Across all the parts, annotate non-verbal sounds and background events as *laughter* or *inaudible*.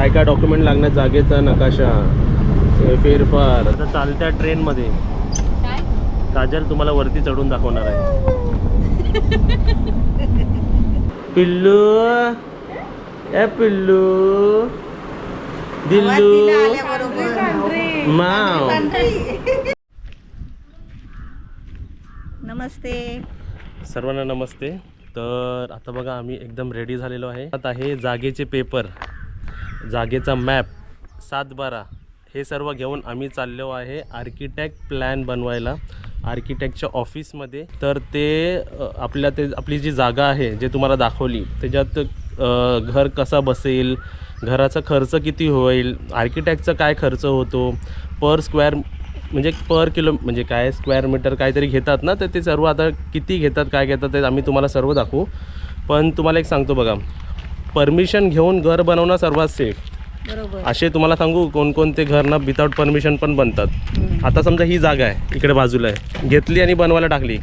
काय काय डॉक्युमेंट लागणार जागेचा नकाशा? फेरफार. आता चालत्या ट्रेनमध्ये काय? काजल तुम्हाला वरती चढून दाखवणार आहे. पिल्लू. ए पिल्लू. दिल्लू. माव. नमस्ते. सर्वांना नमस्ते. तर आता बघा आम्ही एकदम रेडी झालेलो आहे. आता हे जागेचे पेपर जागेचा मॅप सातबारा. हे सर्व घेऊन आम्ही चाललो आहे आर्किटेक्ट प्लॅन बनवायला. आर्किटेक्टच्या ऑफिसमध्ये. तर ते आपल्या ते आपली जी जागा आहे जे तुम्हाला दाखवली त्याच्यात घर कसा बसेल घराचा खर्च किती होईल आर्किटेक्टचा काय खर्च होतो पर स्क्वेअर म्हणजे पर किलो म्हणजे काय स्क्वेअर मीटर काहीतरी घेतात ना तर ते सर्व आता किती घेतात काय घेतात ते आम्ही तुम्हाला सर्व दाखवू. पण तुम्हाला एक सांगतो बघा परमिशन घेऊन घर बनवणं सर्वात सेफ बरोबर. असे तुम्हाला सांगू कोणकोणते घर ना विदाऊट परमिशन पण बनतात. आता समजा ही जागा आहे इकडे बाजूला आहे. घेतली आणि बनवायला टाकली.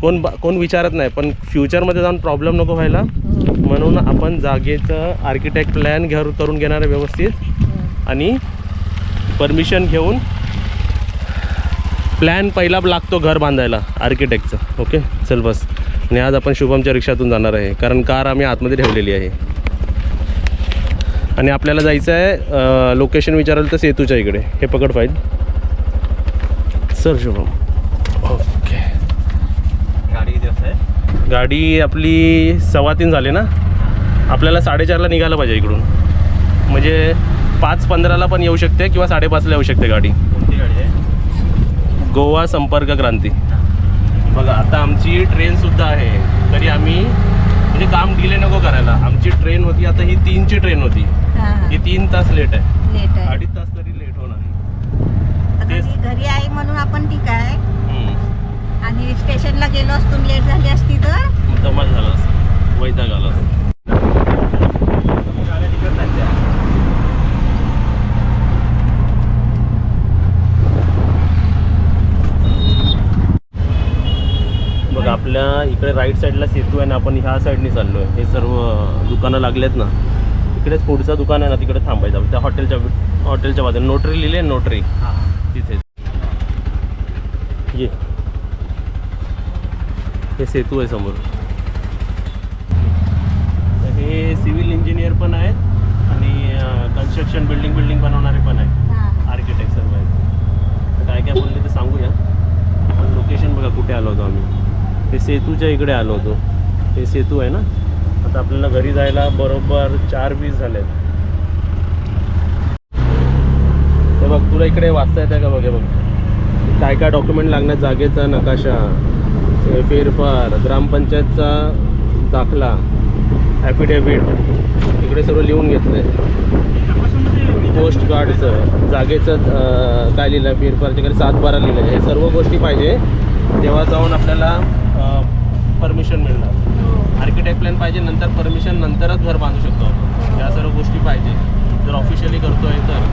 कोण बा कोण विचारत नाही पण फ्युचरमध्ये जाऊन प्रॉब्लेम नको व्हायला. म्हणून आपण जागेचं आर्किटेक्ट प्लॅन घर करून घेणार आहे व्यवस्थित. आणि परमिशन घेऊन प्लॅन पहिला लागतो घर बांधायला आर्किटेक्टचं ओके चल बस. आणि आज आपण शुभमच्या रिक्षातून जाणार आहे कारण कार आम्ही आतमध्ये ठेवलेली आहे. आणि आपल्याला जायचं आहे लोकेशन विचाराल तर सेतूच्या इकडे. हे पकड फाईल. सर शुभम. ओके गाडी गाडी आपली सव्वा तीन झाली ना? आपल्याला साडेचारला निघायला पाहिजे इकडून. म्हणजे पाच पंधराला पण येऊ शकते किंवा साडेपाचला येऊ शकते गाडी. कोणती गाडी आहे? गोवा संपर्क क्रांती. बघा आता आमची ट्रेनसुद्धा आहे. तरी आम्ही म्हणजे काम डिले नको करायला. आमची ट्रेन होती आता ही तीनची ट्रेन होती. ही. तीन तास लेट आहे. लेट आहे. अडीच तास तरी लेट होणार. आहे. आता तेच. घरी घरी आहे म्हणून आपण ठीक आहे. हम्म. आणि स्टेशनला गेलो असतो लेट झाली असती तर? मग धमाल झाला असं वैताग आला असं गाड्या तिकडे नाही त्या बघ आपल्या इकडे राईट साईडला सेतू आहे ना आपण ह्या साईडने चाललो आहे हे सर्व दुकानं लागलेत ना. इकडेच पुढचं दुकान आहे ना तिकडे थांबायचं. त्या हॉटेलच्या हॉटेलच्या बाजूला. नोटरी लिहिली आहे नोटरी हां. तिथे. ये. हे सेतू आहे समोर. तर हे सिव्हिल इंजिनियर पण आहेत आणि कन्स्ट्रक्शन बिल्डिंग बिल्डिंग बनवणारे पण आहेत. आर्किटेक्ट सर्व आहेत. तर काय काय बोलले ते सांगूया. पण लोकेशन बघा कुठे आलो होतो आम्ही. ते सेतूच्या इकडे आलो होतो. हे सेतू आहे ना? आता आपल्याला घरी जायला बरोबर चार वीस झालेत. तर बघ तुला इकडे वाचता येतं का बघ बघ. काय काय डॉक्युमेंट लागणार जागेचा नकाशा फेरफार ग्रामपंचायतचा दाखला ॲफिडेव्हिट इकडे सर्व लिहून घेतलं आहे पोस्ट गार्डचं जागेचं काय लिहिलं आहे फेरफारच्या सात बारा लिहिलं आहे हे सर्व गोष्टी पाहिजे. तेव्हा जाऊन आपल्याला परमिशन मिळणार. आर्किटेक्ट प्लॅन पाहिजे नंतर परमिशन नंतरच घर बांधू शकतो आपण. या सर्व गोष्टी पाहिजे. जर ऑफिशियली करतोय तर.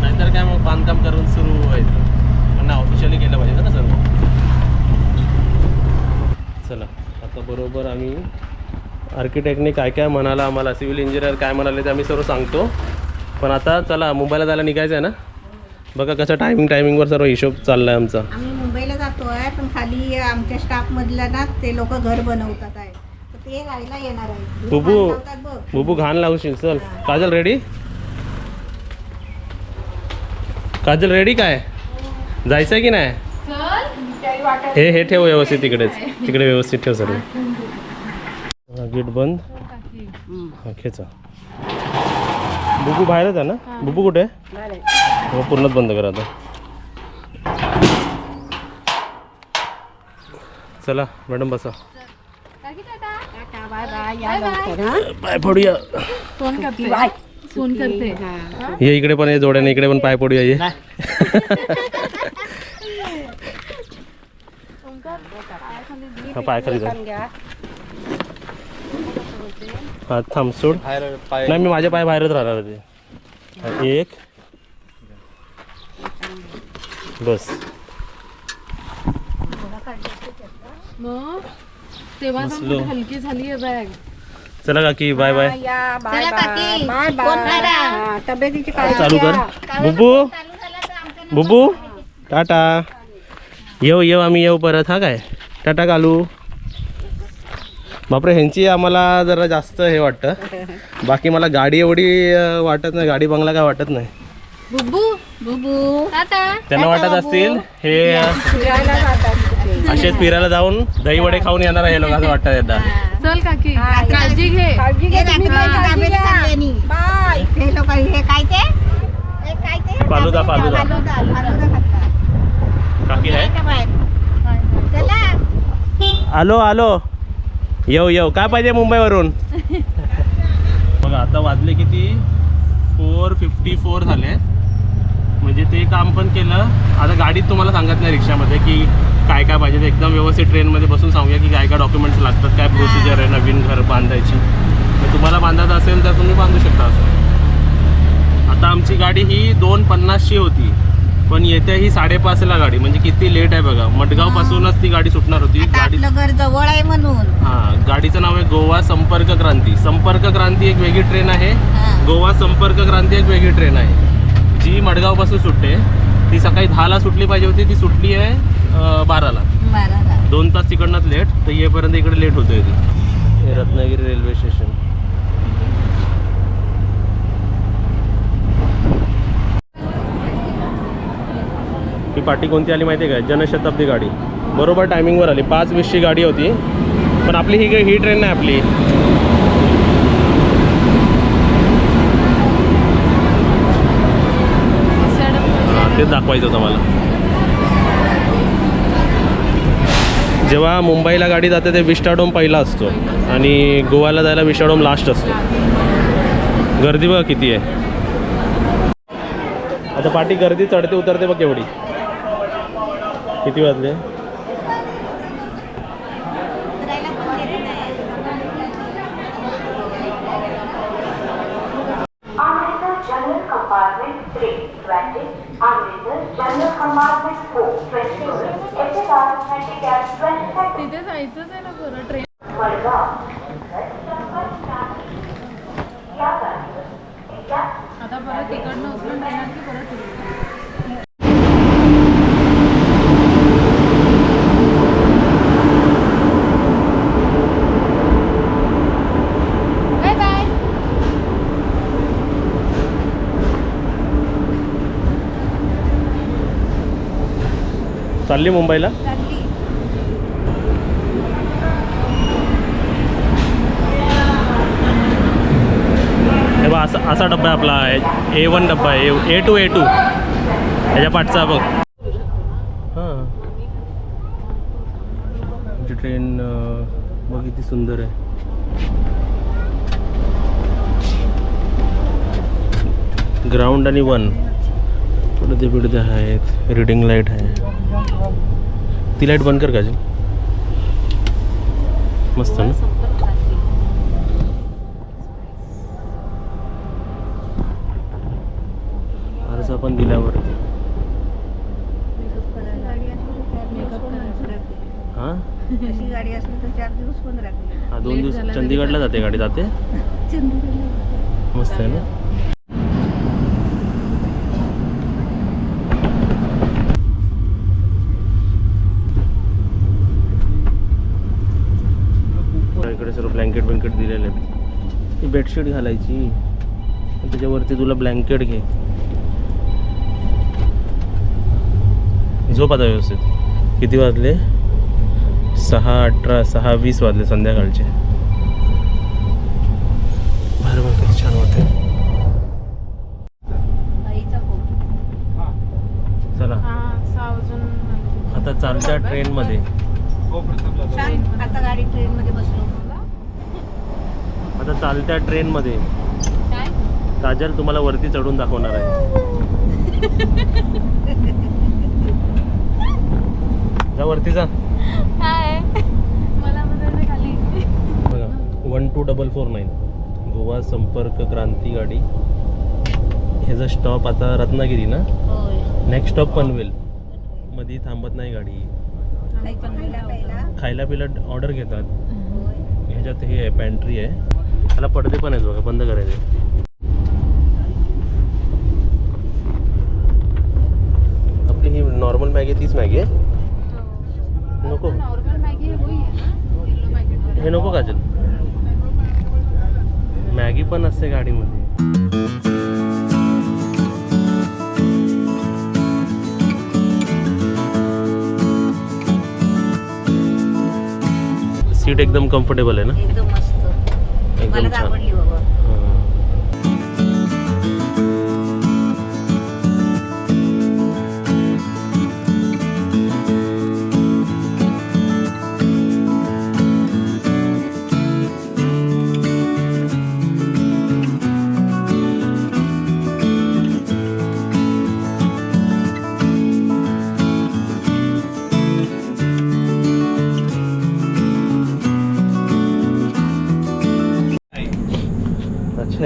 नाहीतर काय मग बांधकाम करून सुरू व्हायचं पण नाही ऑफिशियली केलं पाहिजे ना सर्व चला आता बरोबर आम्ही आर्किटेक्टने काय काय म्हणाला आम्हाला सिव्हिल इंजिनियर काय म्हणाले ते आम्ही सर्व सांगतो. पण आता चला मुंबईला जायला निघायचं आहे ना? बघा कसं टायमिंग टायमिंगवर सर्व हिशोब चालला आहे आमचा. आम्ही मुंबईला जातोय पण खाली आमच्या स्टाफ मधल्या ना ते लोक घर बनवतात आहे. तर ते राहायला येणार आहे बुबू. बघ. बुबू घाण लावशील चल. काजल रेडी काजल रेडी काय? जायचं आहे की नाही? हे हे ठेव व्यवस्थित तिकडेच. तिकडे व्यवस्थित ठेव सर्व गेट बंद. हा, खेचा. बुबू बाहेरच आहे ना? बुबू कुठे? आहे पूर्णच बंद करा आता. चला मॅडम बसा. पाय पडूया फोन करते फोन करते ये इकडे पण ये जोड्याने इकडे पण पाय पडूया ये. हा पाय खाली जा. हा थांब सोड. नाही मी माझे पाय बाहेरच राहणार ते एक. बस. मग तेव्हा बसलो. हलकी झाली आहे बॅग. चला काकी बाय बाय या बाय चला बाय काकी. बाय फोन बाय करा. हा, तब्येतीची काळजी चालू घ्या. कर. बुबू? बुबू? टाटा. येऊ येऊ आम्ही येऊ परत हा काय? टाटा कालू. बापरे ह्यांची आम्हाला जरा जास्त हे वाटतं. बाकी मला गाडी एवढी अं, वाटत नाही. गाडी बंगला काय वाटत नाही. बुबू? बुबू? टाटा त्यांना वाटत असतील हे अं, फिरायला जातात. कुठे. असेच फिरायला जाऊन दही वडे खाऊन येणार आहे लोक असं वाटतं त्यांना चल काकी काळजी घे. काळजी हा. बाय. हे लोक हे काय ते? हे ते फालुदा फालुदा. फालुदा फालुदा खातात. काकी आहे? आलो आलो. येऊ येऊ. काय पाहिजे मुंबईवरून? *laughs* बघा आता वाजले किती? फोर फिफ्टी फोर झाले. म्हणजे ते काम पण केलं. आता गाडीत तुम्हाला सांगत नाही रिक्षामध्ये की काय काय पाहिजे. ते एकदम व्यवस्थित ट्रेनमध्ये बसून सांगूया की काय काय डॉक्युमेंट्स लागतात काय प्रोसिजर आहे नवीन घर बांधायची. तर तुम्हाला बांधायचं असेल तर तुम्ही बांधू शकता असं. आता आमची गाडी ही दोन पन्नासची होती. पण येत्या ही साडेपाचला गाडी. म्हणजे किती लेट आहे बघा. मडगाव पासूनच ती गाडी सुटणार होती. गाडी घर जवळ आहे म्हणून. हा गाडीचं नाव आहे गोवा संपर्क क्रांती. संपर्क क्रांती एक वेगळी ट्रेन आहे. गोवा संपर्क क्रांती एक वेगळी ट्रेन आहे. जी मडगावपासून सुटते ती सकाळी दहाला सुटली पाहिजे होती ती सुटली आहे बाराला. बाराला. दोन तास तिकडनंच लेट तर येईपर्यंत इकडे लेट होतोय ती. हे रत्नागिरी रेल्वे स्टेशन ही पाठी कोणती आली माहिती आहे का? जनशताब्दी गाडी. बरोबर टायमिंगवर आली. पाच वीसची गाडी होती. पण आपली ही ही ट्रेन नाही आपली हां तेच दाखवायचं होतं मला जेव्हा मुंबईला गाडी जाते ते विष्टाडोम पहिला असतो. आणि गोव्याला जायला विष्टाडोम लास्ट असतो. गर्दी बघा किती आहे. आता पाठी गर्दी चढते उतरते बघ केवढी. किती वाजले? तिथे जायचंच आहे ना खरं ट्रेन आता परत तिकडनं उचलून ट्रेनात की परत इकडे? बाय बाय चालली मुंबईला. हे बघ असा असा डब्बा आहे आपला. ए वन डब्बा आहे. ए टू ए टू ह्याच्या पाठचा बघ. हां. ट्रेन बघ किती सुंदर आहे. ग्राउंड आणि वन पडदे बिडदे आहेत? रिडिंग लाइट आहे. ती लाइट बंद कर का अजून? मस्त ना? पण दिल्यावरती हां? अशी गाडी असली तर चार दिवस पण राहते हा दोन दिवस चंदीगडला जाते? गाडी *laughs* जाते. मस्त आहे ना इकडे सर्व ब्लँकेट ब्लँकेट दिलेले आहेत ही बेडशीट घालायची. त्याच्यावरती तुला ब्लँकेट घे. झोप आता व्यवस्थित. किती वाजले? सहा अठरा सहा वीस वाजले संध्याकाळचे. बाहेर बघ किती छान फोटो चला. हा आता चालत्या ट्रेनमध्ये सांग आता गाडी ट्रेन मध्ये बसलो. आता चालत्या ट्रेनमध्ये काय? काजल तुम्हाला वरती चढून दाखवणार आहे. *laughs* जा वरती जा. काय मला बदलते खाली. बघा one two double four nine Goa Sampark Kranti गाडी. ह्याचा स्टॉप आता रत्नागिरी ना? होय. Next stop Panvel. मध्ये थांबत नाही गाडी. खायला पिला ऑर्डर घेतात. होय. ह्याच्यात हे आहे पॅन्ट्री आहे. त्याला पडदे पण आहेत बघा बंद करायचे. आपली ही नॉर्मल मॅगी तीच मॅगी आहे? नको. नॉर्मल मॅगी आहे ना? येलो मॅगी हे नको काजल मॅगी पण असते गाडीमध्ये. सीट एकदम कम्फर्टेबल आहे ना? एकदम मस्त. छान. आवडली बाबा.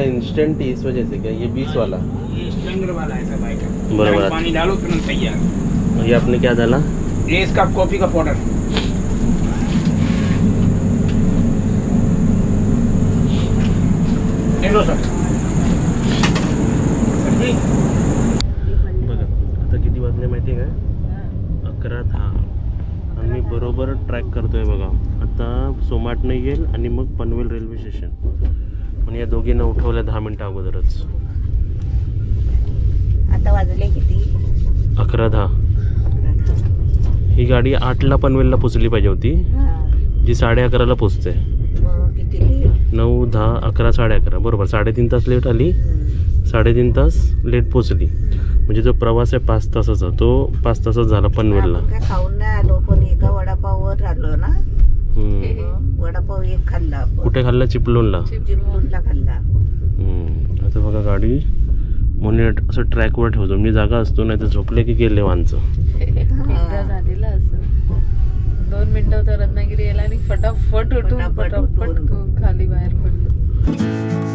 इंस्टेंट इस वजह से क्या? ये बीस वाला? ये स्ट्रेंगर वाला है सब आइटम बराबर। पानी डालो तुरंत तैयार ये आपने क्या डाला? ये इसका कॉफ़ी का पाउडर। सर। बघा आता किती वाजले माहिती आहे का अकरा दहा. मी बरोबर ट्रॅक करतोय बघा. आता सोमाटनं येईल आणि मग पनवेल रेल्वे स्टेशन पण या दोघींना उठवलं दहा मिनटं अगोदरच. आता वाजले किती? अकरा दहा. ही गाडी आठला पनवेलला पोचली पाहिजे होती. जी साडे अकराला पोचते? नऊ दहा अकरा साडे अकरा. बरोबर साडेतीन तास लेट आली. साडेतीन तास लेट पोचली. म्हणजे जो प्रवास आहे पाच तासाचा तो पाच तासात झाला पनवेलला. खाऊन नाही आलो पण एका वडापाववर आलो ना. वडापाव एक खाल्ला आपण. कुठे खाल्ला? चिपलूनला चिपळूणला खाल्ला हम्म. आता बघा गाडी. म्हणून असं ट्रॅकवर ठेवतो. मी जागा असतो नाही तर झोपले की गेले वांचं. एकदा झालेलं असं. दोन मिनिटं होतं रत्नागिरी यायला आणि फटाफट उठून फटाफट फटाफट उठून. खाली बाहेर पडलो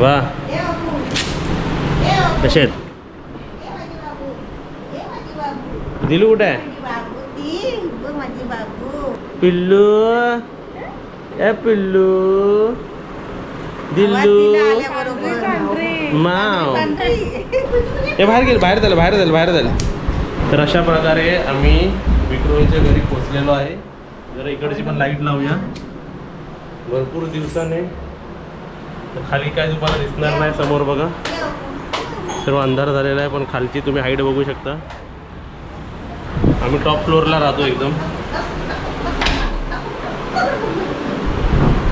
वा कसे आहेत दिलू कुठे? आहे पिल्लू. ए पिल्लू. दिल्लू. माव. हे बाहेर गेलं बाहेर झालं बाहेर झालं बाहेर झालं तर अशा प्रकारे आम्ही विक्रोळीच्या घरी पोचलेलो आहे. जरा इकडची पण लाइट लावूया. भरपूर दिवसाने खाली काय तुम्हाला दिसणार नाही समोर बघा. सर्व अंधार झालेला आहे पण खालची तुम्ही हाईट बघू शकता. आम्ही टॉप फ्लोअरला राहतो एकदम.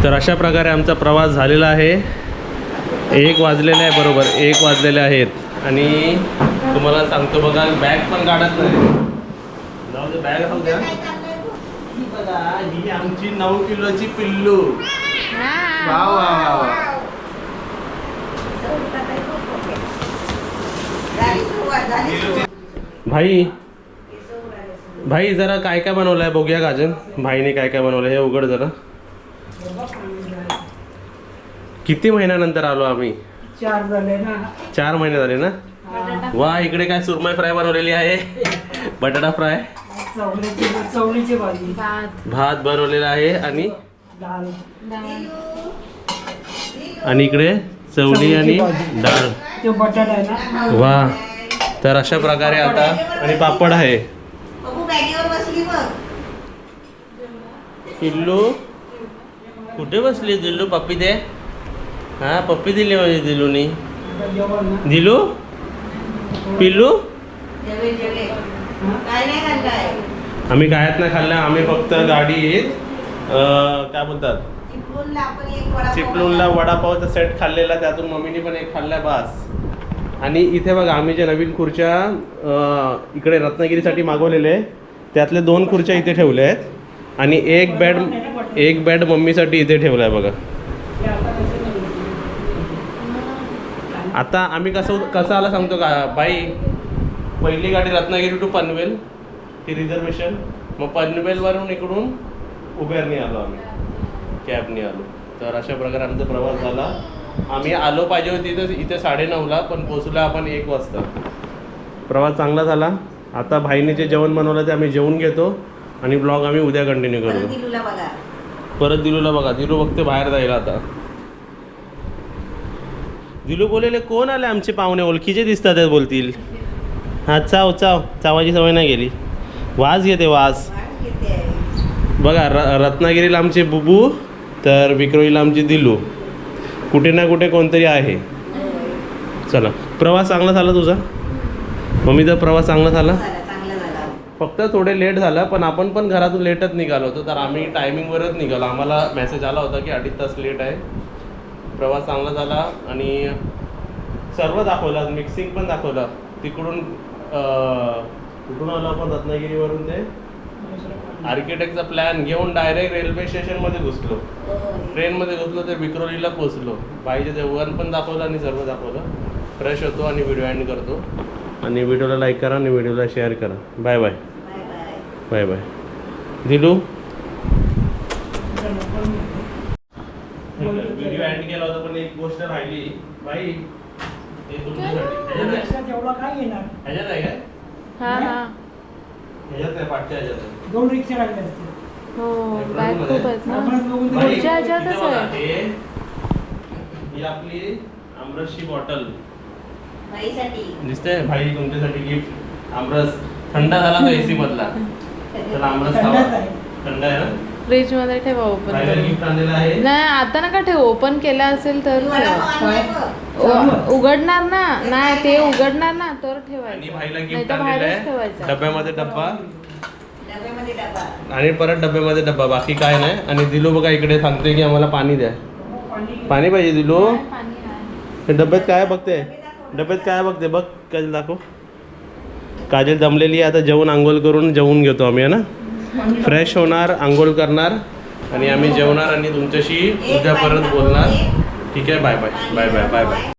तर अशा प्रकारे आमचा प्रवास झालेला आहे. एक वाजलेले आहे बरोबर एक वाजलेले आहेत. आणि तुम्हाला सांगतो बघा बॅग पण काढत नाही. जाऊ दे बॅग राहू द्या. ही बघा ही आमची नऊ किलोची पिल्लू. वा वा वा वा भाई भाई जरा काय काय बनवलंय बघूया गाजन भाईने काय काय बनवलं हे उघड जरा. किती महिन्यानंतर आलो आम्ही? चार झाले ना. चार महिने झाले ना? वा इकडे काय सुरमई फ्राय बनवलेली आहे. बटाटा फ्राय. चवळीची चवळीची भाजी. भात भात बनवलेला आहे आणि आणि इकडे चवली आणि डाळ. ते बटाटा आहे ना? वा. तर अशा प्रकारे आता आणि पापड आहे. पिल्लू कुठे बसली दिल्लू? पप्पी दे. हा पप्पी दिली म्हणजे दिलूनी. दिलू? पिल्लू? जेवे जेवे काय नाही खाल्लाय? आम्ही कायच नाही खाल्लं आम्ही फक्त गाडीत अं, काय बोलतात? चिपळूणला वडापावचा सेट खाल्लेला त्यातून मम्मीने पण एक खाल्लाय बास. आणि इथे बघा आम्ही ज्या नवीन खुर्च्या इकडे रत्नागिरीसाठी मागवलेले त्यातले दोन खुर्च्या इथे ठेवल्या आहेत. आणि एक बेड एक बेड मम्मीसाठी इथे ठेवला आहे बघा. आता आम्ही कसं कसं आला सांगतो का? बाई पहिली गाडी रत्नागिरी टू पनवेल. ती रिझर्वेशन मग पनवेलवरून इकडून उबेरने आलो आम्ही. कॅबने आलो तर अशा प्रकारे आमचा प्रवास झाला. आम्ही आलो पाहिजे होती इथे इथे साडेनऊला पण पोचलो आपण एक वाजता. प्रवास चांगला झाला. आता भाईने जे जेवण बनवलं ते आम्ही जेवून घेतो आणि ब्लॉग आम्ही उद्या कंटिन्यू बघा. परत दिलूला बघा. दिलू बघते बाहेर जायला आता. दिलू बोलेले कोण आले आमचे पाहुणे? ओळखीचे दिसतात आहेत बोलतील. हा चाव चाव. चावाची सवय नाही गेली. वास घेते वास. बघा र रत्नागिरीला आमचे बुबू. तर विक्रोळीला आमची दिलू कुठे ना कुठे कोणतरी आहे. चला प्रवास चांगला झाला तुझा? मम्मीचा प्रवास चांगला झाला? झाला चांगला झाला. फक्त थोडे लेट झालं पण आपण पण घरातून लेटच निघालो होतो तर आम्ही टायमिंगवरच निघालो. आम्हाला मेसेज आला होता की अडीच तास लेट आहे. प्रवास चांगला झाला आणि सर्व दाखवलं मिक्सिंग पण दाखवलं. तिकडून कुठून आलो आपण रत्नागिरीवरून ते? आर्किटेक्टचा प्लॅन घेऊन डायरेक्ट रेल्वे स्टेशनमध्ये घुसलो. ट्रेनमध्ये घुसलो तर विक्रोलीला पोचलो बाईचे जेवण पण दाखवलं आणि सर्व दाखवलं. फ्रेश होतो आणि व्हिडिओ एंड करतो. आणि व्हिडिओला लाईक करा आणि व्हिडिओला शेअर करा. बाय बाय बाय बाय दिलू? व्हिडिओ एंड केला होता पण एक गोष्ट राहिली. बाई ते तुमच्यासाठी ह्याच्यात आहे? काय येणार ह्याच्यात आहे काय? हा हा. ह्याच्यात आहे पाठच्या ह्याच्यात आहे? दोन रिक्षा लागले असते हो बॅग खूप आहेत ना. आपण बघून बाई, पुढच्या ह्याच्यातच आहे. हे आपली आमरसची बॉटल. बाईसाठी दिसते भाई तुमच्यासाठी गिफ्ट आमरस थंड झाला तो एसी मधला. तर आमरस थंडच खावा. आहे. थंड आहे ना? फ्रीजमध्ये ठेवा ओपन भाईला करून. गिफ्ट आणलेलं आहे. नाही आता नका ठेव. ओपन केला असेल तर ठेवा. उघडणार ना? नाही ते उघडणार ना तर आणि ठेवायचं भाईला नाही गिफ्ट तर आणलेलं बाहेरच आहे. ठेवायचं. डब्यामध्ये डब्बा. आणि परत डब्यामध्ये डब्बा बाकी काय नाही. आणि दिलो बघा इकडे सांगते की आम्हाला पाणी द्या. पाणी पाहिजे दिलो. पाणी आहे. हे डब्यात काय बघते? डब्यात काय बघते? बघ काजल दाखव. काजल जमलेली आहे. आता जेवण आंघोळ करून जेवून घेतो आम्ही ना? फ्रेश होणार आंघोळ करणार. आणि आम्ही जेवणार आणि तुमच्याशी उद्या परत बोलणार. ठीक आहे? Bye bye bye bye bye bye